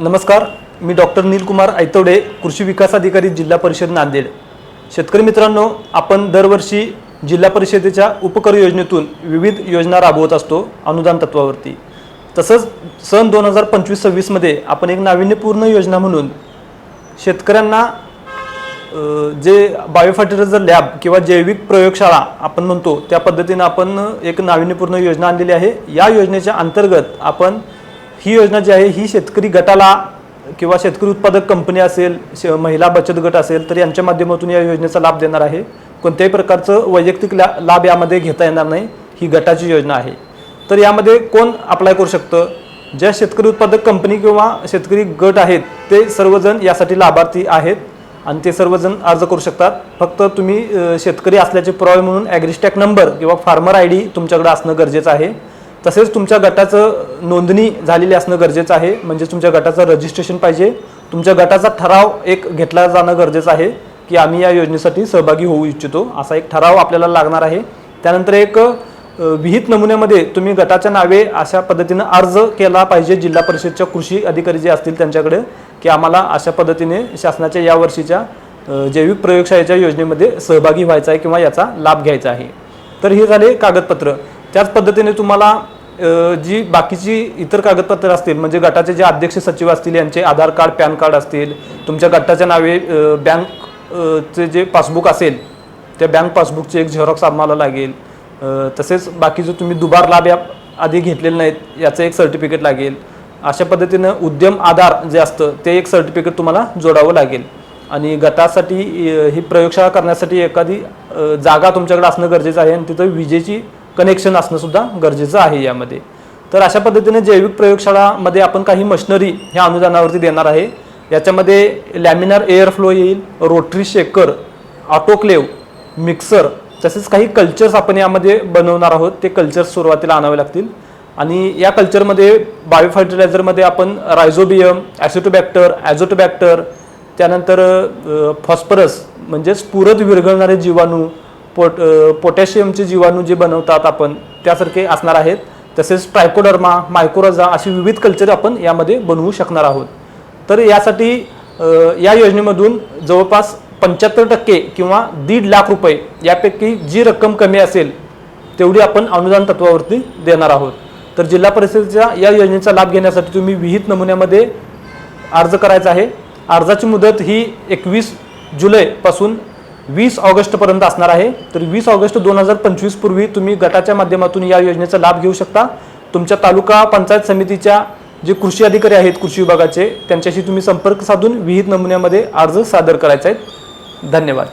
नमस्कार मी डॉक्टर नीलकुमार ऐतवडे कृषी विकास अधिकारी जिल्हा परिषद नांदेड. शेतकरी मित्रांनो आपण दरवर्षी जिल्हा परिषदेच्या उपकर योजनेतून विविध योजना राबवत असतो अनुदान तत्वावरती. तसंच सन दोन हजार पंचवीस सव्वीसमध्ये आपण एक नाविन्यपूर्ण योजना म्हणून शेतकऱ्यांना जे बायोफर्टिलायझर लॅब किंवा जैविक प्रयोगशाळा आपण म्हणतो त्या पद्धतीनं आपण एक नाविन्यपूर्ण योजना आणलेली आहे. या योजनेच्या अंतर्गत आपण ही योजना जी आहे ही शेतकरी गटाला किंवा शेतकरी उत्पादक कंपनी असेल महिला बचत गट असेल तर यांच्या माध्यमातून या योजनेचा लाभ देणार आहे. कोणत्याही प्रकारचं वैयक्तिक ला लाभ यामध्ये घेता येणार नाही ही गटाची योजना आहे. तर यामध्ये कोण अप्लाय करू शकतं? ज्या शेतकरी उत्पादक कंपनी किंवा शेतकरी गट आहेत ते सर्वजण यासाठी लाभार्थी आहेत आणि ते सर्वजण अर्ज करू शकतात. फक्त तुम्ही शेतकरी असल्याचे पुरावे म्हणून ॲग्रिस्टॅक नंबर किंवा फार्मर आय डी तुमच्याकडे असणं गरजेचं आहे. तसेच तुमच्या गटाचं नोंदणी झालेली असणं गरजेचं आहे. म्हणजे तुमच्या गटाचं रजिस्ट्रेशन पाहिजे. तुमच्या गटाचा ठराव एक घेतला जाणं गरजेचं आहे की आम्ही या योजनेसाठी सहभागी होऊ इच्छितो. असा एक ठराव आपल्याला लागणार आहे. त्यानंतर एक विहित नमुन्यामध्ये तुम्ही गटाच्या नावे अशा पद्धतीनं अर्ज केला पाहिजे. जिल्हा परिषदच्या कृषी अधिकारी जे असतील त्यांच्याकडे की आम्हाला अशा पद्धतीने शासनाच्या या वर्षीच्या जैविक प्रयोगशाळेच्या योजनेमध्ये सहभागी व्हायचा आहे किंवा याचा लाभ घ्यायचा आहे. तर हे झाले कागदपत्र. त्याच पद्धतीने तुम्हाला जी बाकीची इतर कागदपत्रं असतील म्हणजे गटाचे जे अध्यक्ष सचिव असतील यांचे आधार कार्ड पॅन कार्ड असतील तुमच्या गटाच्या नावे बँकचे बँक चे जे पासबुक असेल त्या बँक पासबुकचे एक झेरॉक्स आम्हाला लागेल. तसेच बाकीचं तुम्ही दुबार लाभ या आधी घेतलेले नाहीत याचं एक सर्टिफिकेट लागेल. अशा पद्धतीनं उद्यम आधार जे असतं ते एक सर्टिफिकेट तुम्हाला जोडावं लागेल. आणि गटासाठी ही प्रयोगशाळा करण्यासाठी एखादी जागा तुमच्याकडे असणं गरजेचं आहे आणि तिथं विजेची कनेक्शन असणं सुद्धा गरजेचं आहे यामध्ये. तर अशा पद्धतीने जैविक प्रयोगशाळामध्ये आपण काही मशिनरी ह्या अनुदानावरती देणार आहे. याच्यामध्ये लॅमिनार एअर फ्लो येईल रोटरी शेकर ऑटोक्लेव मिक्सर तसेच काही कल्चर्स आपण यामध्ये बनवणार आहोत. ते कल्चर्स सुरुवातीला आणावे लागतील. आणि या कल्चरमध्ये बायो फर्टिलायझरमध्ये आपण रायझोबियम ॲसिटोबॅक्टर ॲझोटोबॅक्टर त्यानंतर फॉस्फरस म्हणजे स्फुरद विरघळणारे जीवाणू पोट पोटॅशियमचे जीवाणू जे बनवतात आपण त्यासारखे असणार आहेत. तसेच ट्रायकोडर्मा मायक्रोजा अशी विविध कल्चर आपण यामध्ये बनवू शकणार आहोत. तर यासाठी या योजनेमधून जवळपास पंच्याहत्तर टक्के किंवा दीड लाख रुपये यापैकी जी रक्कम कमी असेल तेवढी आपण अनुदान तत्वावरती देणार आहोत. तर जिल्हा परिषदेच्या या योजनेचा लाभ घेण्यासाठी तुम्ही विहित नमुन्यामध्ये अर्ज करायचा आहे. अर्जाची मुदत ही एकवीस जुलैपासून वीस ऑगस्टपर्यंत असणार आहे. तर वीस ऑगस्ट दोन हजार पंचवीस पूर्वी तुम्ही गटाच्या माध्यमातून या योजनेचा लाभ घेऊ शकता. तुमच्या तालुका पंचायत समितीच्या जे कृषी अधिकारी आहेत कृषी विभागाचे त्यांच्याशी तुम्ही संपर्क साधून विहित नमुन्यामध्ये अर्ज सादर करायचा आहे. धन्यवाद.